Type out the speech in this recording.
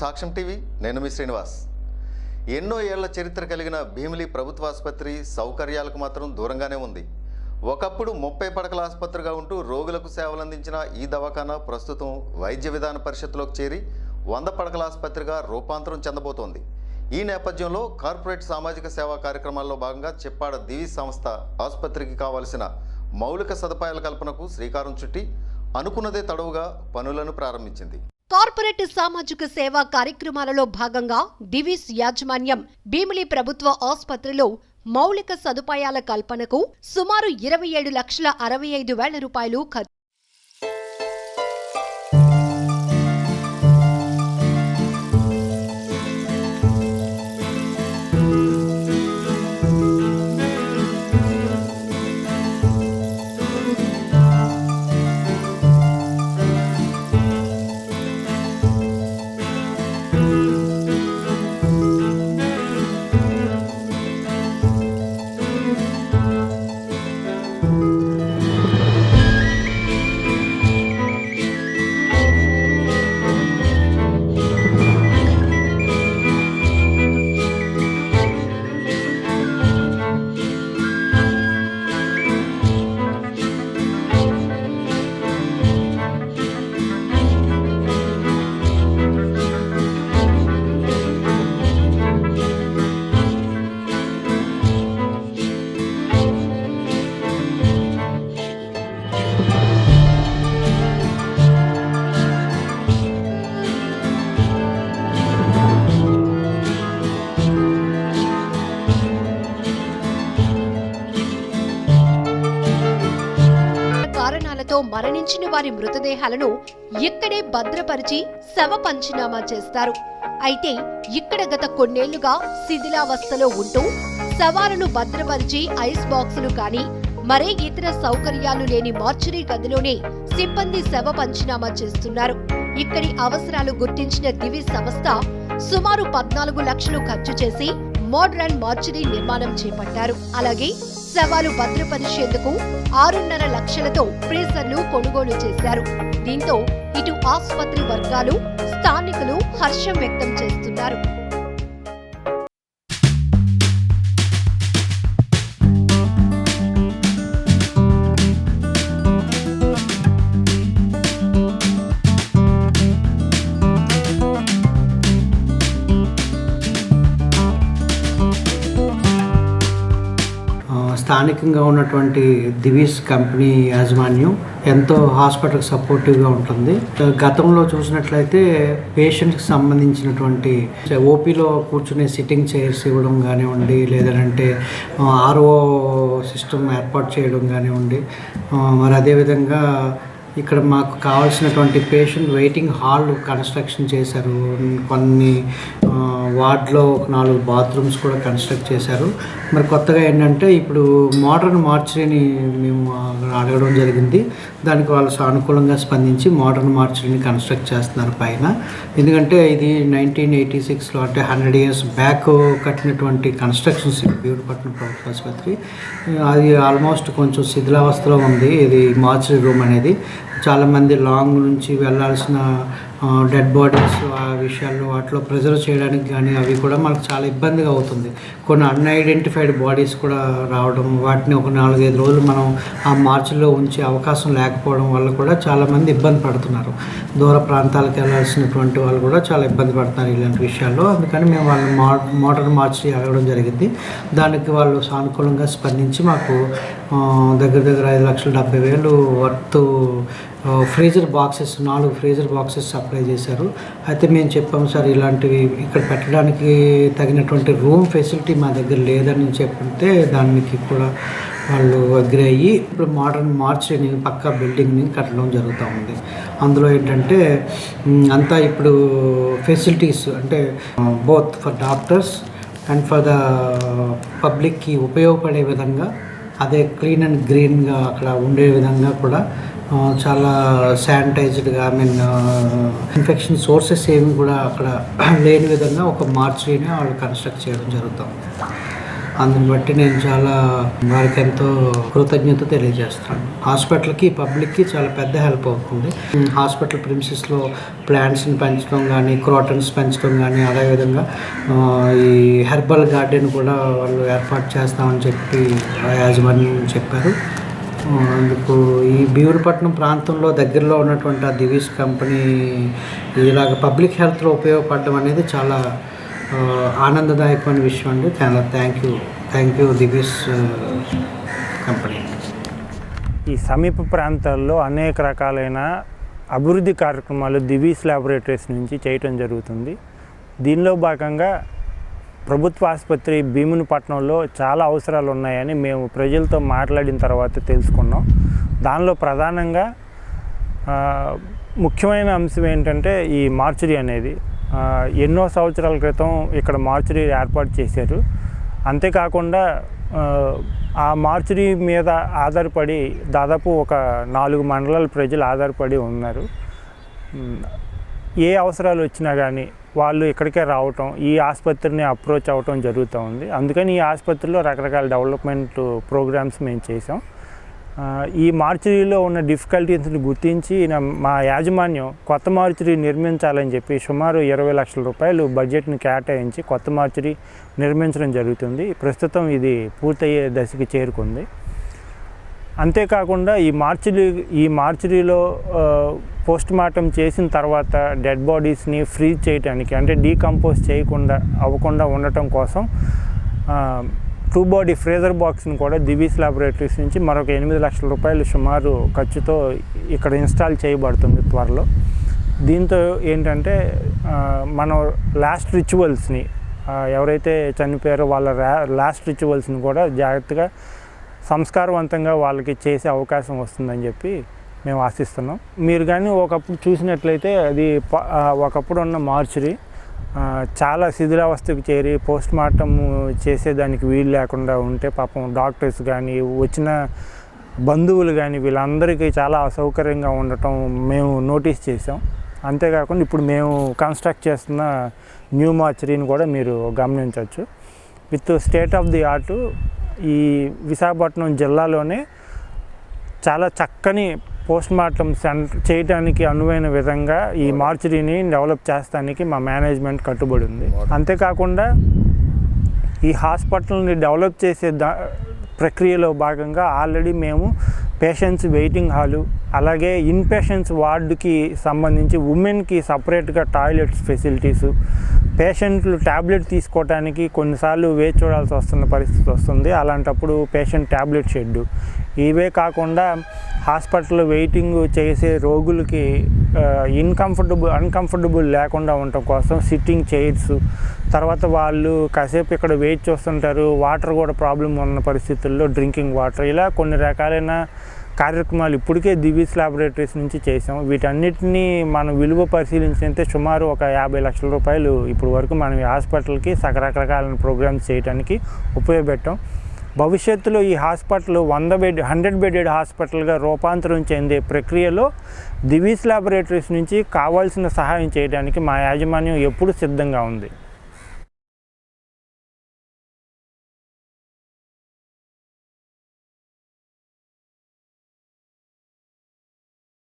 సాక్ష్యం టీవీ నేను మీ శ్రీనివాస్. ఎన్నో ఏళ్ళ చరిత్ర కలిగిన భీమిలి ప్రభుత్వ ఆసుపత్రి సౌకర్యాలకు మాత్రం దూరంగానే ఉంది. ఒకప్పుడు ముప్పై పడకల ఆసుపత్రిగా ఉంటూ రోగులకు సేవలు అందించిన ఈ దవాఖానా ప్రస్తుతం వైద్య విధాన పరిషత్లోకి చేరి వంద పడకల ఆసుపత్రిగా రూపాంతరం చెందబోతోంది. ఈ నేపథ్యంలో కార్పొరేట్ సామాజిక సేవా కార్యక్రమాల్లో భాగంగా చెప్పాడ దివి సంస్థ ఆసుపత్రికి కావలసిన మౌలిక సదుపాయాల కల్పనకు శ్రీకారం చుట్టి అనుకున్నదే తడవుగా పనులను ప్రారంభించింది. కార్పొరేట్ సామాజిక సేవా కార్యక్రమాలలో భాగంగా దివిస్ యాజమాన్యం భీమిలి ప్రభుత్వ ఆసుపత్రిలో మౌలిక సదుపాయాల కల్పనకు సుమారు ఇరవై ఏడు లక్షల అరవై ఐదు వేల రూపాయలు వారి మృతదేహాలను ఇక్కడే భద్రపరిచి శవ పంచనామా చేస్తారు. అయితే ఇక్కడ గత కొన్నేళ్ళుగా శిథిలావస్థలో ఉంటూ శవాలను భద్రపరిచి ఐస్ బాక్సులు కానీ మరే ఇతర సౌకర్యాలు లేని మార్చురీ గదిలోనే సిబ్బంది శవ పంచనామా చేస్తున్నారు. ఇక్కడి అవసరాలు గుర్తించిన దివి సంస్థ సుమారు పద్నాలుగు లక్షలు ఖర్చు చేసి మోడ్రన్ మార్చురీ నిర్మాణం చేపట్టారు. అలాగే శవాలు భద్రపరిచేందుకు ఆరున్నర లక్షలతో ఫ్రీజర్లు కొనుగోలు చేశారు. దీంతో ఇటు ఆసుపత్రి వర్గాలు స్థానికులు హర్షం వ్యక్తం చేస్తున్నారు. స్థానికంగా ఉన్నటువంటి దివీస్ కంపెనీ యాజమాన్యం ఎంతో హాస్పిటల్కి సపోర్టివ్గా ఉంటుంది. గతంలో చూసినట్లయితే పేషెంట్కి సంబంధించినటువంటి ఓపీలో కూర్చునే సిట్టింగ్ చైర్స్ ఇవ్వడం కానివ్వండి లేదంటే ఆర్ఓ సిస్టమ్ ఏర్పాటు చేయడం కానివ్వండి. మరి అదేవిధంగా ఇక్కడ మాకు కావాల్సినటువంటి పేషెంట్ వెయిటింగ్ హాల్ కన్స్ట్రక్షన్ చేశారు. కొన్ని వార్డ్లో ఒక నాలుగు బాత్రూమ్స్ కూడా కన్స్ట్రక్ట్ చేశారు. మరి కొత్తగా ఏంటంటే ఇప్పుడు మోడర్న్ మార్చరీని మేము అడగడం జరిగింది. దానికి వాళ్ళు సానుకూలంగా స్పందించి మోడర్న్ మార్చరీని కన్స్ట్రక్ట్ చేస్తున్నారు పైన. ఎందుకంటే ఇది నైన్టీన్ ఎయిటీ సిక్స్లో అంటే హండ్రెడ్ ఇయర్స్ బ్యాక్ కట్టినటువంటి కన్స్ట్రక్షన్స్ బీడుపట్నం ప్రభుత్వ ఆసుపత్రి. అది ఆల్మోస్ట్ కొంచెం శిథిలావస్థలో ఉంది. ఇది మార్చరీ రూమ్ అనేది. చాలామంది లాంగ్ నుంచి వెళ్ళాల్సిన డెడ్ బాడీస్ ఆ విషయాల్లో వాటిలో ప్రిజర్వ్ చేయడానికి కానీ అవి కూడా మనకు చాలా ఇబ్బందిగా అవుతుంది. కొన్ని అన్ఐడెంటిఫైడ్ బాడీస్ కూడా రావడం వాటిని ఒక నాలుగైదు రోజులు మనం ఆ మార్చిలో ఉంచే అవకాశం లేకపోవడం వల్ల కూడా చాలామంది ఇబ్బంది పడుతున్నారు. దూర ప్రాంతాలకు వెళ్ళాల్సినటువంటి వాళ్ళు కూడా చాలా ఇబ్బంది పడుతున్నారు ఇలాంటి విషయాల్లో. అందుకని మేము వాళ్ళు మో మోటార్ మార్చి అడగడం జరిగింది. దానికి వాళ్ళు సానుకూలంగా స్పందించి మాకు దగ్గర దగ్గర ఐదు లక్షల డెబ్బై వేలు వర్త్ ఫ్రీజర్ బాక్సెస్ నాలుగు ఫ్రీజర్ బాక్సెస్ సప్లై చేశారు. అయితే మేము చెప్పాము సార్ ఇలాంటివి ఇక్కడ పెట్టడానికి తగినటువంటి రూమ్ ఫెసిలిటీ మా దగ్గర లేదని చెప్తే దానికి కూడా వాళ్ళు అగ్రి అయ్యి ఇప్పుడు మోడర్న్ మార్చి పక్క బిల్డింగ్ని కట్టడం జరుగుతూ ఉంది. అందులో ఏంటంటే అంతా ఇప్పుడు ఫెసిలిటీస్ అంటే both for doctors and for the పబ్లిక్కి ఉపయోగపడే విధంగా అదే క్లీన్ అండ్ గ్రీన్గా అక్కడ ఉండే విధంగా కూడా చాలా శానిటైజ్డ్గా ఐ మీన్ ఇన్ఫెక్షన్ సోర్సెస్ ఏమి కూడా అక్కడ లేని విధంగా ఒక మార్చిని వాళ్ళు కన్స్ట్రక్ట్ చేయడం జరుగుతుంది అందుని బట్టి నేను చాలా వారికి ఎంతో కృతజ్ఞత తెలియజేస్తాను హాస్పిటల్కి పబ్లిక్కి చాలా పెద్ద హెల్ప్ అవుతుంది. హాస్పిటల్ ప్రిన్సెస్లో ప్లాంట్స్ని పెంచడం కానీ క్రోటన్స్ పెంచడం కానీ అదేవిధంగా ఈ హెర్బల్ గార్డెన్ కూడా వాళ్ళు ఏర్పాటు చేస్తామని చెప్పి యాజమాన్యం చెప్పారు. అందుకు ఈ భీములపట్నం ప్రాంతంలో దగ్గరలో ఉన్నటువంటి ఆ దివీస్ కంపెనీ ఇలాగ పబ్లిక్ హెల్త్లో ఉపయోగపడడం అనేది చాలా ఆనందదాయకమైన విషయం అండి. చాలా thank you thank you Divi's company. ఈ సమీప ప్రాంతాల్లో అనేక రకాలైన అభివృద్ధి కార్యక్రమాలు దివీస్ ల్యాబొరేటరీస్ నుంచి చేయటం జరుగుతుంది. దీనిలో భాగంగా ప్రభుత్వ ఆసుపత్రి భీమునిపట్నంలో చాలా అవసరాలు ఉన్నాయని మేము ప్రజలతో మాట్లాడిన తర్వాత తెలుసుకున్నాం. దానిలో ప్రధానంగా ముఖ్యమైన అంశం ఏంటంటే ఈ మార్చురీ అనేది. ఎన్నో సంవత్సరాల క్రితం ఇక్కడ మార్చురీ ఏర్పాటు చేశారు. అంతేకాకుండా ఆ, మార్చురీ మీద ఆధారపడి దాదాపు ఒక నాలుగు మండలాల ప్రజలు ఆధారపడి ఉన్నారు. ఏ అవసరాలు వచ్చినా కానీ వాళ్ళు ఇక్కడికే రావటం ఈ ఆసుపత్రిని అప్రోచ్ అవ్వటం జరుగుతూ ఉంది. అందుకని ఈ ఆసుపత్రిలో రకరకాల డెవలప్మెంట్ ప్రోగ్రామ్స్ మేము చేసాం ఈ మార్చురీలో ఉన్న డిఫికల్టీస్ని గుర్తించి నా- మా యాజమాన్యం కొత్త మార్చురీ నిర్మించాలని చెప్పి సుమారు ఇరవై లక్షల రూపాయలు బడ్జెట్ని కేటాయించి కొత్త మార్చురీ నిర్మించడం జరుగుతుంది. ప్రస్తుతం ఇది పూర్తయ్యే దశకి చేరుకుంది. అంతేకాకుండా ఈ మార్చురీ ఈ మార్చురీలో పోస్ట్ మార్టం చేసిన తర్వాత డెడ్ బాడీస్ని ఫ్రీజ్ చేయడానికి అంటే డీకంపోజ్ చేయకుండా అవ్వకుండా ఉండటం కోసం టూ బాడీ ఫ్రేజర్ బాక్స్ని కూడా దివీస్ ల్యాబొరేటరీస్ నుంచి మరొక ఎనిమిది లక్షల రూపాయలు సుమారు ఖర్చుతో ఇక్కడ ఇన్స్టాల్ చేయబడుతుంది త్వరలో. దీంతో ఏంటంటే మనం లాస్ట్ రిచువల్స్ని ఎవరైతే చనిపోయారో వాళ్ళ లాస్ట్ రిచువల్స్ని కూడా జాగ్రత్తగా సంస్కారవంతంగా వాళ్ళకి చేసే అవకాశం వస్తుందని చెప్పి మేము ఆశిస్తున్నాం. మీరు కానీ ఒకప్పుడు చూసినట్లయితే అది ప- ఒకప్పుడు ఉన్న మార్చురీ. చాలా శిథిలావస్థకు చేరి పోస్ట్ మార్టం చేసేదానికి వీలు లేకుండా ఉంటే పాపం డాక్టర్స్ కానీ వచ్చిన బంధువులు కానీ వీళ్ళందరికీ చాలా అసౌకర్యంగా ఉండటం మేము నోటీస్ చేసాం అంతేకాకుండా ఇప్పుడు మేము కన్స్ట్రక్ట్ చేస్తున్న న్యూ మార్చరీని కూడా మీరు గమనించవచ్చు. With state of the art ఈ విశాఖపట్నం జిల్లాలోనే చాలా చక్కని పోస్ట్ మార్టం సెంటర్ చేయడానికి అనువైన విధంగా ఈ మార్చరీని డెవలప్ చేస్తానికి మా మేనేజ్మెంట్ కట్టుబడి ఉంది. అంతేకాకుండా ఈ హాస్పిటల్ని డెవలప్ చేసే దా ప్రక్రియలో భాగంగా ఆల్రెడీ మేము పేషెంట్స్ వెయిటింగ్ హాలు అలాగే ఇన్ పేషెంట్స్ వార్డుకి సంబంధించి ఉమెన్కి సపరేట్గా టాయిలెట్స్ ఫెసిలిటీస్ పేషెంట్లు ట్యాబ్లెట్ తీసుకోవడానికి కొన్నిసార్లు వేచి చూడాల్సి వస్తున్న పరిస్థితి వస్తుంది. అలాంటప్పుడు పేషెంట్ ట్యాబ్లెట్ షెడ్ ఇవే కాకుండా హాస్పిటల్ వెయిటింగ్ చేసే రోగులకి ఇన్కంఫర్టబుల్ అన్కంఫర్టబుల్ లేకుండా ఉండటం కోసం సిట్టింగ్ చైర్స్ తర్వాత వాళ్ళు కాసేపు ఇక్కడ వెయిట్ చేస్తుంటారు వాటర్ కూడా ప్రాబ్లం ఉన్న పరిస్థితుల్లో డ్రింకింగ్ వాటర్ ఇలా కొన్ని రకాలైన కార్యక్రమాలు ఇప్పటికే దివీస్ ల్యాబొరేటరీస్ నుంచి చేసాం వీటన్నిటిని మనం విలువ పరిశీలించితే సుమారు ఒక యాభై లక్షల రూపాయలు ఇప్పుడు వరకు మనం ఈ హాస్పిటల్కి రకరకాలైన ప్రోగ్రామ్స్ చేయడానికి ఉపయోగపెట్టాం. భవిష్యత్తులో ఈ హాస్పిటల్ వంద బెడ్ హండ్రెడ్ బెడెడ్ హాస్పిటల్గా రూపాంతరం చెందే ప్రక్రియలో దివీస్ ల్యాబొరేటరీస్ నుంచి కావాల్సిన సహాయం చేయడానికి మా యాజమాన్యం ఎప్పుడు సిద్ధంగా ఉంది.